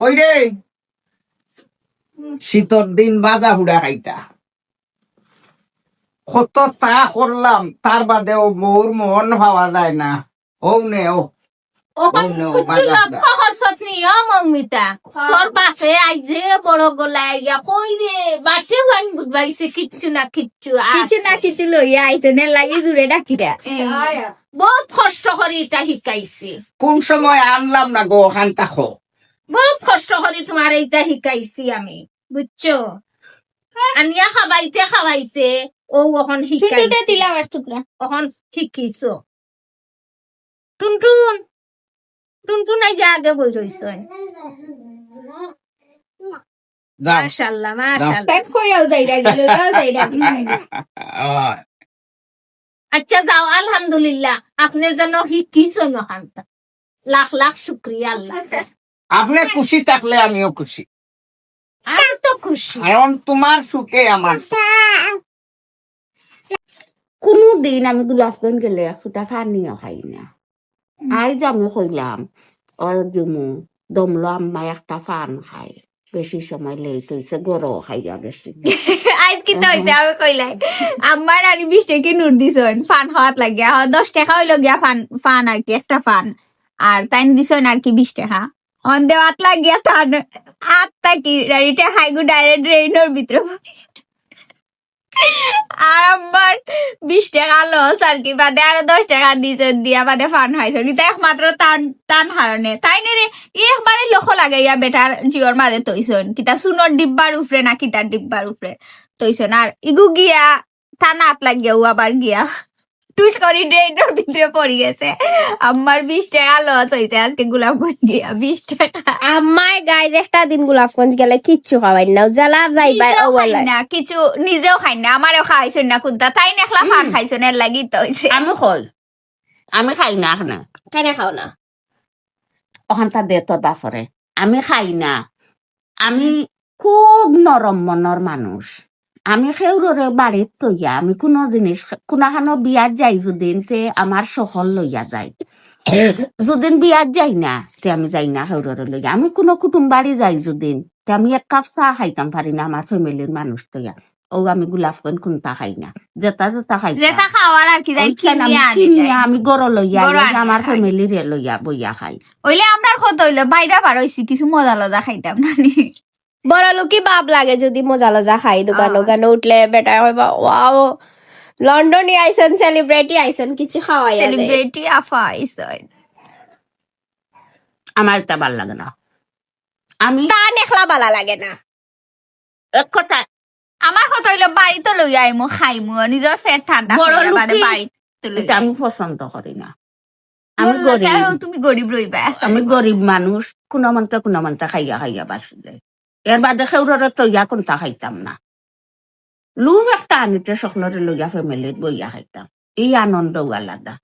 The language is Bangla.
ওই রে শীতর দিন বাজা হুড়া খাইতা। কত তা করলাম তার বাদেও মোর মন পাওয়া যায় না। ও নে ও। ও কিচ্ছু না কিচ্ছু লইয়া লাগি বহুত কষ্ট করে এটা শিকাইছে। কোন সময় আনলাম না গো ওখান তাকো বহুত কষ্ট করে তোমার এইটা শিকাইছি আমি বুঝছ আনিয়া খাবাইতে খাবাইতে ও ওখন শিকাইছে। দিলাম এক টুকরা ওখন শিকিছো। টুনটুন টুনটুন আই যে আগে বই রইছ মাশাল্লাহ মাশাল্লাহ। আচ্ছা যাও আলহামদুলিল্লাহ। আপনার জন্য শিকিছো নহান্তা লাখ লাখ শুক্রিয়া আল্লাহ। আপনি খুশি থাকলে আমিও খুশি। আমি তো খুশি। কারণ তোমার সুখে আমার কোনো দিন আমি গেলে একশোটা খাই না। কইলাম ও জুমু দমলো আম্মা একটা পান খাই বেশি সময় লেই তৈছে গরও খাইয়া গেছি। আজ কি তো হইছে আমি কইলাই আমার আর বিশ টাকা নোট দিছন ফান হওয়াত লাগিয়া দশ টাকা হইল গিয়া ফান ফান আর কি একটা ফান। আর তাই দিছন আর কি বিশ টাকা। অন দেওয়াত লাগিয়া তান আত্মা কি? রেডিটা খাইগু ডাইরেক্ট ড্রেইনের ভিতরে আর আমার বিশ টাকা লস আর কি বাদে আরও দশ টাকা দিছে, দিয়া বাদে ফান খাইছো কিন্তু একমাত্র টান টান হারণে তাই নে রে একবারে লক্ষ লাগে ইয়া বেটার জিওর মাঝে তৈছন কিতা সুনর ডিব্বার উপরে না কিতার ডিব্বার উপরে তৈছন আর ইগু গিয়া, টানা হাত লাগিয়া ও আবার গিয়া। টুস করি ড্রেনের ভিতরে পড়ে গেছে। আমার বিশ টাকা লস হয়েছে আজকে গোলাপ গিয়া বিশ টাকা। আমায় গাইজ একটা দিন গোলাপগঞ্জ গেলে কিচ্ছু খাওয়াই না জ্বালা খাই বলে না কিছু নিজেও খাই না আমারও খাইছেন না কুদ্দা তাই নেখলা ফান খাইছেন এর লাগি তো হইছে। আমি কই আমি খাই না না কেন খাও না? ওখানটা দে তোর বাপরে। আমি খাই না। আমি খুব নরম মনের মানুষ। আমি সেউররে বাড়িত তৈয়া আমি কোনো জিনিস কোনাখানো বিয়াত যাই যদিন তে আমার সফল লইয়া যাই যদিন বিয়াত যাই না তে আমি যাই না সেউররে লইয়া। আমি কোনো কুটুম বাড়ি যাই যদিন তে আমি এক কাপ চাহ খাইতাম পারি না আমার ফ্যামিলির মানুষ তৈয়া ও আমি গোলাপগঞ্জ কোনটা খাই না যেটা যেটা খাই যেটা খাওয়ার আর কি আমি গরো লইয়া আমার। ফ্যামিলির লইয়া বইয়া খাই। ওইলে আপনার কত হইল বাইরে পার হইছি কিছু মজা লজা খাইতাম না নি। বড় লোকই বাপ লাগে যদি মজা লজা খাই দোকান। দোকানে উঠলে বেটা হইবা ওয়াও লন্ডনে আইসন সেলিব্রিটি আইসন কিছু খাওয়াই সেলিব্রিটি আফা আইসন। আমার এটা ভালো লাগে না। আমি তা নেখলা বালা লাগে না। এক কথা আমার কত হইল বাড়িতে লই আইমু খাইমু নিজের পেট ঠান্ডা বড় করিয়া বাদে বাড়িতে লই আমি পছন্দ করি না। আমি গরিব। তুমি গরিব রইবা আমি গরিব মানুষ কোনো মানতে কোনো মানতে খাইয়া খাইয়া বাঁচি যায়। এর বাদে খেউরের তো ইয়া কোনটা খাইতাম না। লুভ একটা আনিতে স্বপ্নরে লইয়া ফ্যামিলির বইয়া খাইতাম। এই আনন্দ আলাদা।